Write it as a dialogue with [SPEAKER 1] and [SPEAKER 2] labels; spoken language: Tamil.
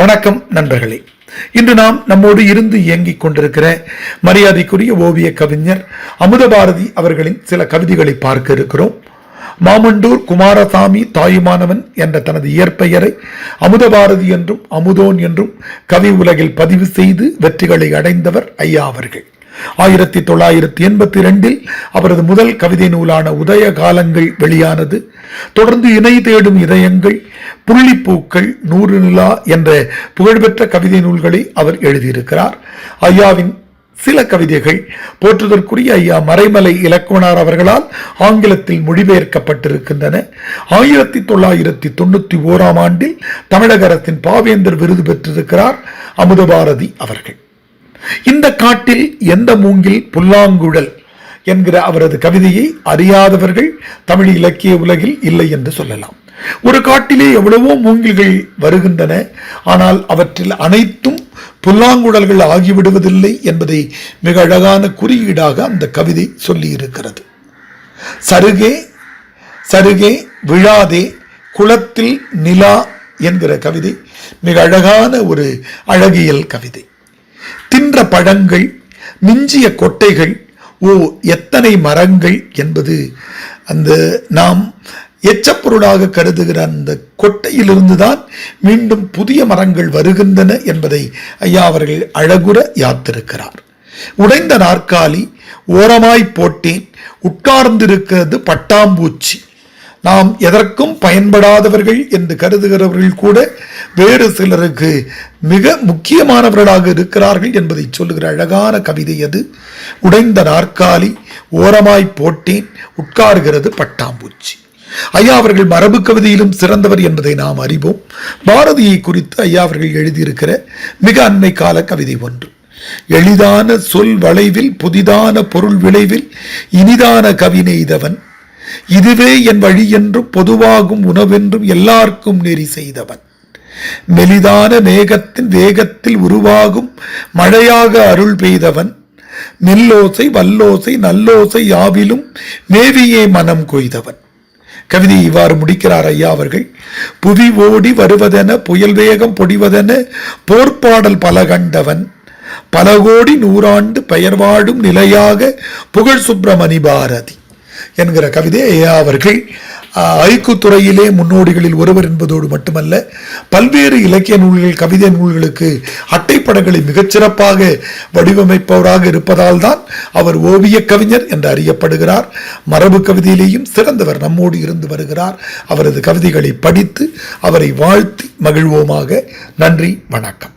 [SPEAKER 1] வணக்கம் நண்பர்களே. இன்று நாம் நம்மோடு இருந்து இயங்கிக் கொண்டிருக்கிற மரியாதைக்குரிய ஓவிய கவிஞர் அமுதபாரதி அவர்களின் சில கவிதைகளை பார்க்க இருக்கிறோம். மாமண்டூர் குமாரசாமி தாயுமானவன் என்ற தனது இயற்பெயரை அமுதபாரதி என்றும் அமுதோன் என்றும் கவி உலகில் பதிவு செய்து வெற்றிகளை அடைந்தவர் ஐயா அவர்கள். ஆயிரத்தி தொள்ளாயிரத்தி எண்பத்தி ரெண்டில் அவரது முதல் கவிதை நூலான உதய காலங்கள் வெளியானது. தொடர்ந்து இணை தேடும் இதயங்கள் புள்ளிப்பூக்கள் நூறு நிலா என்ற புகழ்பெற்ற கவிதை நூல்களை அவர் எழுதியிருக்கிறார். ஐயாவின் சில கவிதைகள் போற்றுதற்குரிய ஐயா மறைமலை இலக்குவனார் அவர்களால் ஆங்கிலத்தில் மொழிபெயர்க்கப்பட்டிருக்கின்றன. ஆயிரத்தி தொள்ளாயிரத்தி தொண்ணூத்தி ஓராம் ஆண்டில் தமிழக அரசின் பாவேந்தர் விருது பெற்றிருக்கிறார் அமுதபாரதி அவர்கள். இந்த காட்டில் எந்த மூங்கில் புல்லாங்குழல் என்கிற அவரது கவிதையை அறியாதவர்கள் தமிழ் இலக்கிய உலகில் இல்லை என்று சொல்லலாம். ஒரு காட்டிலே எவ்வளவோ மூங்கில்கள் வருகின்றன ஆனால் அவற்றில் அனைத்தும் புல்லாங்குழல்கள் ஆகிவிடுவதில்லை என்பதை மிக அழகான குறியீடாக அந்த கவிதை சொல்லியிருக்கிறது. சருகே சருகே விழாதே குளத்தில் நிலா என்கிற கவிதை மிக அழகான ஒரு அழகியல் கவிதை. தின்ற பழங்கள் மிஞ்சிய கொட்டைகள் ஓ எத்தனை மரங்கள் என்பது அந்த நாம் எச்சப்பொருளாக கருதுகிற அந்த கொட்டையிலிருந்து தான் மீண்டும் புதிய மரங்கள் வருகின்றன என்பதை ஐயா அவர்கள் அழகுற யாத்திருக்கிறார். உடைந்த நாற்காலி ஓரமாய் போட்டேன். உட்கார்ந்திருக்கிறது பட்டாம்பூச்சி. நாம் எதற்கும் பயன்படாதவர்கள் என்று கருதுகிறவர்கள் கூட வேறு சிலருக்கு மிக முக்கியமானவர்களாக இருக்கிறார்கள் என்பதை சொல்லுகிற அழகான கவிதை அது. உடைந்த நாற்காலி ஓரமாய் போட்டேன். உட்கார்கிறது பட்டாம்பூச்சி. ஐயா அவர்கள் மரபு கவிதையிலும் சிறந்தவர் என்பதை நாம் அறிவோம். பாரதியை குறித்து ஐயா அவர்கள் எழுதியிருக்கிற மிக அண்மை கால கவிதை ஒன்று. எளிதான சொல் வளைவில் புதிதான பொருள் விளைவில் இனிதான கவி நெய்தவன். இதுவே என் வழி என்றும் பொதுவாகும் உணவென்றும் எல்லாருக்கும் நெறி செய்தவன். மெலிதான மேகத்தின் வேகத்தில் உருவாகும் மழையாக அருள் பெய்தவன். மெல்லோசை வல்லோசை நல்லோசை யாவிலும் மேவியே மனம் கொய்தவன். கவிதை இவ்வாறு முடிக்கிறார் ஐயா அவர்கள். புவி ஓடி வருவதென புயல் வேகம் பொடிவதென போர்ப்பாடல் பல கண்டவன். பல கோடி நூறாண்டு பெயர் வாழும் நிலையாக புகழ் சுப்பிரமணி பாரதி. என்கிற கவிதை ஐயா அவர்கள் ஐக்கு துறையிலே முன்னோடிகளில் ஒருவர் என்பதோடு மட்டுமல்ல பல்வேறு இலக்கிய நூல்கள் கவிதை நூல்களுக்கு அட்டைப்படங்களை மிகச்சிறப்பாக வடிவமைப்பவராக இருப்பதால் தான் அவர் ஓவிய கவிஞர் என்று அறியப்படுகிறார். மரபு கவிதையிலேயும் சிறந்தவர் நம்மோடு இருந்து வருகிறார். அவரது கவிதைகளை படித்து அவரை வாழ்த்தி மகிழ்வோமாக. நன்றி வணக்கம்.